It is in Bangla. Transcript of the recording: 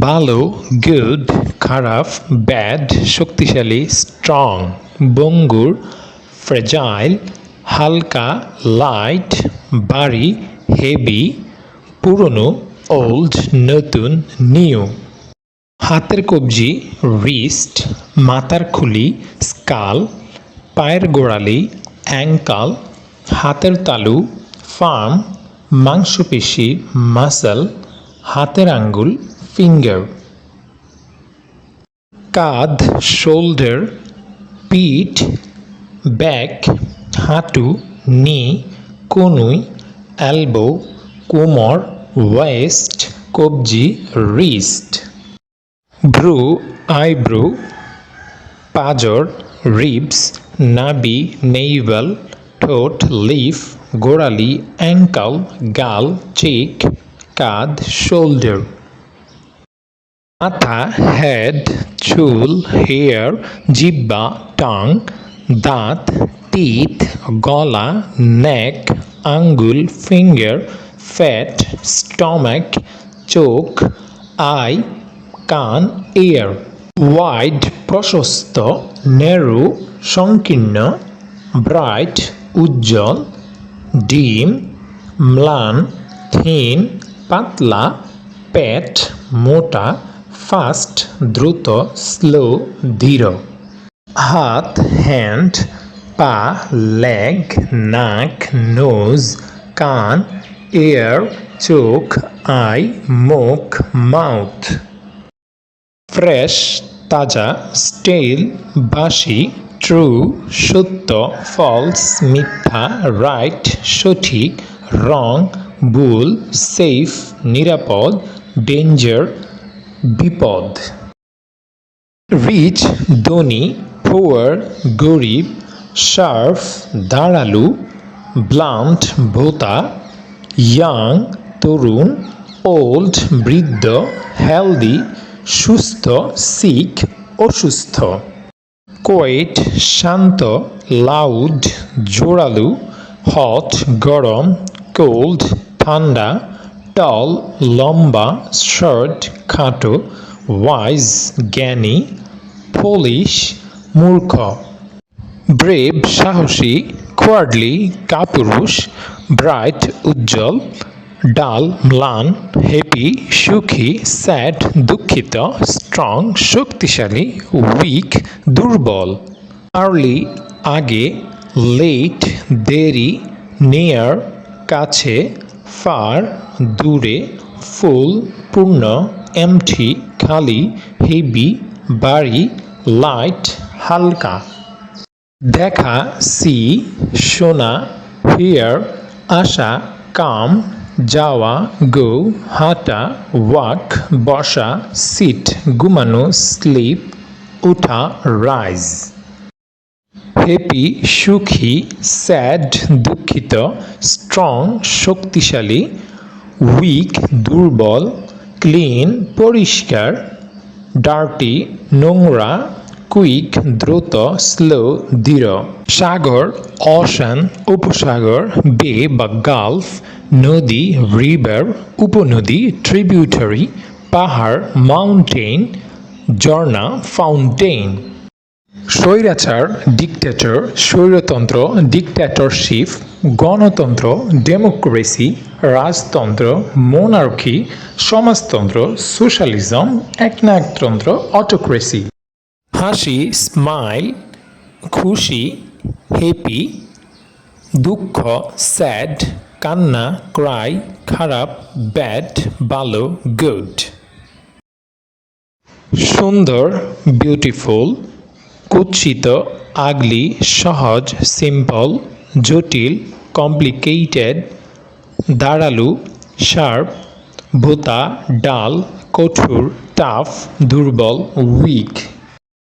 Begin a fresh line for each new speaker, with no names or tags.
ভালো গুড খারাপ ব্যাড শক্তিশালী স্ট্রং বঙ্গুর ফ্রেজাইল হালকা লাইট বাড়ি হেভি পুরনো ওল্ড নতুন নিউ হাতের কবজি রিস্ট মাথার খুলি স্কাল পায়ের গোড়ালি অ্যাঙ্কাল হাতের তালু ফার্ম মাংসপেশি মাসল হাতের আঙ্গুল ফিঙ্গার কাঁধ শোল্ডার পিঠ ব্যাক হাঁটু নি কনুই এলবো কোমর ওয়েস্ট কবজি রিস্ট ভ্রু আইব্রু পাজর রিবস নাবি নেইভাল ঠোঁট লিফ গোড়ালি অ্যাঙ্কাল গাল চেক কাঁধ শোল্ডার মাথা হেড চুল হেয়ার জিব্বা টাং দাঁত টিথ গলা নেক আঙ্গুল ফিঙ্গার ফ্যাট স্টমাক চোখ আই কান এয়ার ওয়াইড প্রশস্ত নেরু সংকীর্ণ ব্রাইট উজ্জ্বল, ডিম, ম্লান থিন পাতলা পেট মোটা ফাস্ট, দ্রুত, স্লো, ধীর। হাত, হ্যান্ড, পা, লেগ, নাক, নোজ, কান এয়ার চোখ, আই, মুখ, মাউথ। ফ্রেশ, তাজা, স্টেল, বাসি, ট্রু, সত্য, ফলস, মিথ্যা, রাইট, সঠিক, রং, ভুল, সেফ, নিরাপদ, ডেঞ্জার বিপদ। রিচ ধনী পুয়ার গরিব শার্ফ দাঁড়ালু ব্লান্ট ভোতা ইয়াং তরুণ ওল্ড বৃদ্ধ হেলদি সুস্থ সিক অসুস্থ। কোয়েট শান্ত লাউড জোরালু হট গরম কোল্ড ঠান্ডা। টল লম্বা শর্ট খাটো ওয়াইজ জ্ঞানী পুলিশ মূর্খ। ব্রেভ সাহসী কোয়ার্ডলি কাপুরুষ ব্রাইট উজ্জ্বল। ডাল, ম্লান হ্যাপি সুখী স্যাড দুঃখিত স্ট্রং শক্তিশালী উইক দুর্বল। আর্লি আগে লেট দেরি নিয়ার কাছে ফার, দূরে, ফুল, পূর্ণ এমটি খালি হেভি বাড়ি লাইট হালকা। দেখা সি শোনা হিয়ার আসা, কাম, যাওয়া গো হাঁটা ওয়াক বসা সিট ঘুমানো স্লিপ উঠা রাইজ হ্যাপি সুখী, স্যাড, দুঃখিত, স্ট্রং, শক্তিশালী, উইক, দুর্বল, ক্লিন, পরিষ্কার, ডার্টি, নোংরা, কুইক, দ্রুত, স্লো দৃঢ় সাগর অশান উপসাগর, বে বা গালফ, নদী, রিভার, উপনদী, ট্রিবিউটারি, পাহাড় মাউন্টেন ঝর্ণা ফাউন্টেন স্বৈরাচার ডিকটেটর স্বৈরতন্ত্র ডিকটেটরশিপ গণতন্ত্র ডেমোক্রেসি রাজতন্ত্র মোনার্কি সমাজতন্ত্র সোশ্যালিজম একনায়কতন্ত্র অটোক্রেসি হাসি স্মাইল খুশি হ্যাপি দুঃখ স্যাড কান্না ক্রাই খারাপ ব্যাড ভালো গুড সুন্দর বিউটিফুল কুৎসিত আগলি সহজ সিম্পল জটিল কমপ্লিকেটেড দাঁড়ালু শার্প ভোতা ডাল কঠোর টাফ দুর্বল উইক।